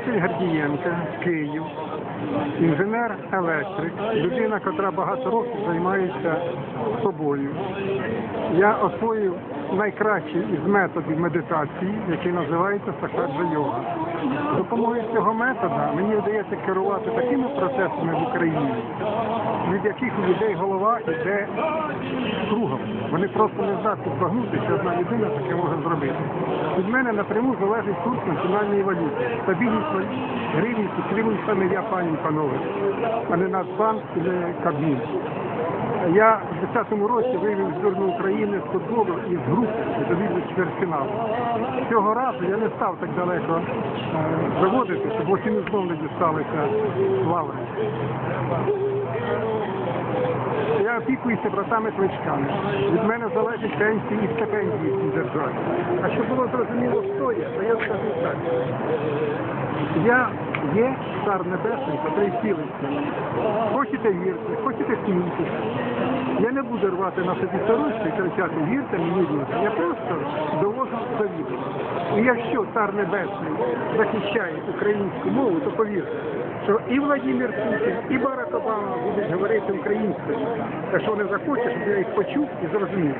Василь Гордієнко, Київ, інженер-електрик, людина, яка багато років займається собою. Я освоїв найкращий із методів медитації, який називається сахаджа йога. З допомогою цього методу мені вдається керувати такими процесами в Україні, від яких у людей голова йде кругом. Вони просто не здатні збагнути, що одна людина таке може зробити. Від мене напряму залежить курс національної валюти. Стабільність гривні підтримую саме я, пані і панове, а не Нацбанк і не Кабмін. Я в 10-му році вивів збірну України з футболу із групи до вільного чвертьфіналу. Цього разу я не став так далеко е, заводити, щоб ось і знову не дісталися лаври. Я опікуюся братами кличками. Від мене залежить пенсії і стипендії в цій державі. А щоб було зрозуміло, хто я, то я скажу так. Я є цар небесний, котрий цілиться. Хочете вірте, хочете смійтеся. Я не буду рвати на собі сорочку і кричати вірте мені вірте. Я просто довожу до. І якщо цар небесний захищає українську мову, то повірте, що і Владимир Путін, і Барак Обама будуть говорити українською. Якщо вони захочуть, щоб я їх почув і зрозумів.